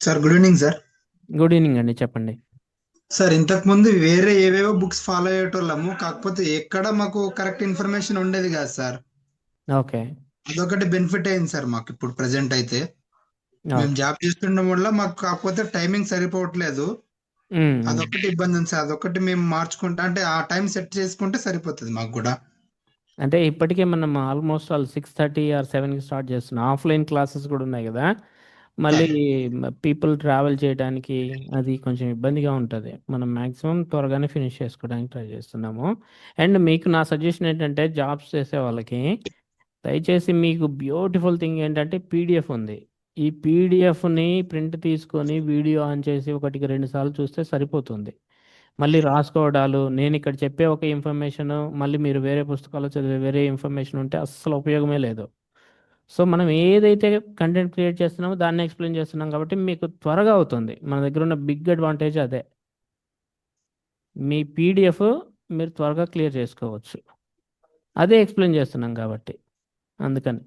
Sir good evening sir good evening అండి చెప్పండి. Sir ఇంతకు ముందు వేరే ఏవేవో బుక్స్ ఫాలో అయ్యేటోళ్ళము కాకపోతే ఎక్కడ మాకు కరెక్ట్ ఇన్ఫర్మేషన్ ఉండేది కాదు సార్ ఓకే. అదొకటి బెనిఫిట్ అయింది సార్ మాకు ఇప్పుడు ప్రెసెంట్ అయితే. మేము జాబ్ చేస్తుండడం వల్ల మాకు కాకపోతే టైమింగ్ సరిపోవట్లేదు. అదొకటి ఇబ్బంది ఉంది సార్ అదొకటి మేము మార్చుకుంటా అంటే ఆ టైం సెట్ చేసుకుంటే సరిపోతుంది మాకు కూడా. అంటే ఇప్పటికే మనం almost all six thirty or సెవెన్కి స్టార్ట్ చేస్తున్నాం ఆఫ్లైన్ క్లాసెస్ కూడా ఉన్నాయి కదా. మళ్ళీ పీపుల్ ట్రావెల్ చేయడానికి అది కొంచెం ఇబ్బందిగా ఉంటుంది. మనం మ్యాక్సిమం త్వరగానే ఫినిష్ చేసుకోవడానికి ట్రై చేస్తున్నాము. అండ్ మీకు నా సజెషన్ ఏంటంటే జాబ్స్ చేసే వాళ్ళకి దయచేసి మీకు బ్యూటిఫుల్ థింగ్ ఏంటంటే పీడిఎఫ్ ఉంది. ఈ పీడిఎఫ్ని ప్రింట్ తీసుకొని వీడియో ఆన్ చేసి ఒకటికి రెండు సార్లు చూస్తే సరిపోతుంది. మళ్ళీ రాసుకోవడాలు నేను ఇక్కడ చెప్పే ఒక ఇన్ఫర్మేషన్ మళ్ళీ మీరు వేరే పుస్తకాలు చదివే వేరే ఇన్ఫర్మేషన్ ఉంటే అస్సలు ఉపయోగమే లేదు. సో మనం ఏదైతే కంటెంట్ క్రియేట్ చేస్తున్నామో దాన్ని ఎక్స్ప్లెయిన్ చేస్తున్నాం కాబట్టి మీకు త్వరగా అవుతుంది. మన దగ్గర ఉన్న బిగ్ అడ్వాంటేజ్ అదే. మీ పీడిఎఫ్ మీరు త్వరగా క్లియర్ చేసుకోవచ్చు. అదే ఎక్స్ప్లెయిన్ చేస్తున్నాం కాబట్టి. అందుకని.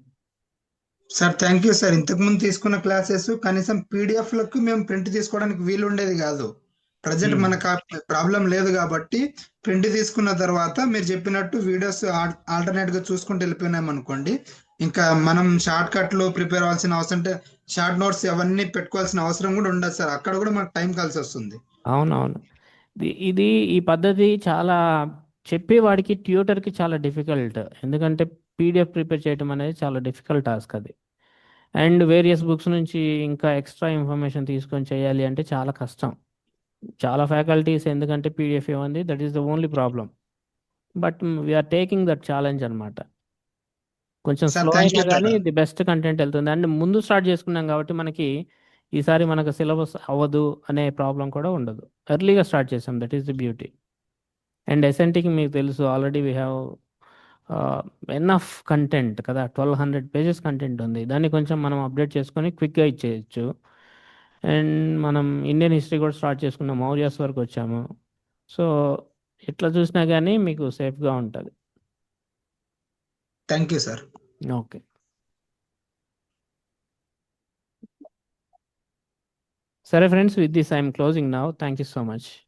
సార్ థ్యాంక్ యూ సార్ ఇంతకు ముందు తీసుకున్న క్లాసెస్ కనీసం పీడిఎఫ్లకు మేము ప్రింట్ తీసుకోవడానికి వీలు ఉండేది కాదు. Present Hmm. మనకు ప్రాబ్లం లేదు కాబట్టి ప్రింట్ తీసుకున్న తర్వాత మీరు చెప్పినట్టు వీడియోస్ ఆల్టర్నేట్గా చూసుకుంటూ వెళ్ళిపోయినాం అనుకోండి ఇంకా మనం షార్ట్ కట్లో ప్రిపేర్ అవ్వాల్సిన అవసరం అంటే షార్ట్ నోట్స్ అవన్నీ పెట్టుకోవాల్సిన అవసరం కూడా ఉండదు సార్. అక్కడ కూడా మనకు టైం కలిసి వస్తుంది. అవునవును. ఇది- ఇది ఈ పద్ధతి చాలా చెప్పేవాడికి ట్యూటర్కి చాలా డిఫికల్ట్ ఎందుకంటే పీడిఎఫ్ ప్రిపేర్ చేయడం అనేది చాలా డిఫికల్ట్ టాస్క్ అది. అండ్ వేరియస్ బుక్స్ నుంచి ఇంకా ఎక్స్ట్రా ఇన్ఫర్మేషన్ తీసుకొని చేయాలి అంటే చాలా కష్టం. చాలా ఫ్యాకల్టీస్ ఎందుకంటే పీడిఎఫ్ ఏమంది? That is the only problem but we are taking that challenge అనమాట కొంచెం Sir, స్లో thank అయినా you, కానీ. ది బెస్ట్ కంటెంట్ వెళ్తుంది. అండ్ ముందు స్టార్ట్ చేసుకున్నాం కాబట్టి మనకి ఈసారి మనకు సిలబస్ అవ్వదు అనే ప్రాబ్లం కూడా ఉండదు. ఎర్లీగా స్టార్ట్ చేసాం. That is the beauty and ఎస్ఎన్టీకి మీకు తెలుసు already we have enough content కదా. ట్వెల్వ్ హండ్రెడ్ పేజెస్ కంటెంట్ ఉంది. దాన్ని కొంచెం మనం అప్డేట్ చేసుకొని క్విక్గా ఇచ్చేయచ్చు. అండ్ మనం ఇండియన్ హిస్టరీ కూడా స్టార్ట్ చేసుకున్నాం. మౌర్యాస్ వరకు వచ్చాము. సో ఇట్లా చూసినా కానీ మీకు సేఫ్గా ఉంటుంది. Thank you, sir. Okay. Sarah friends, with this I am closing now. Thank you so much.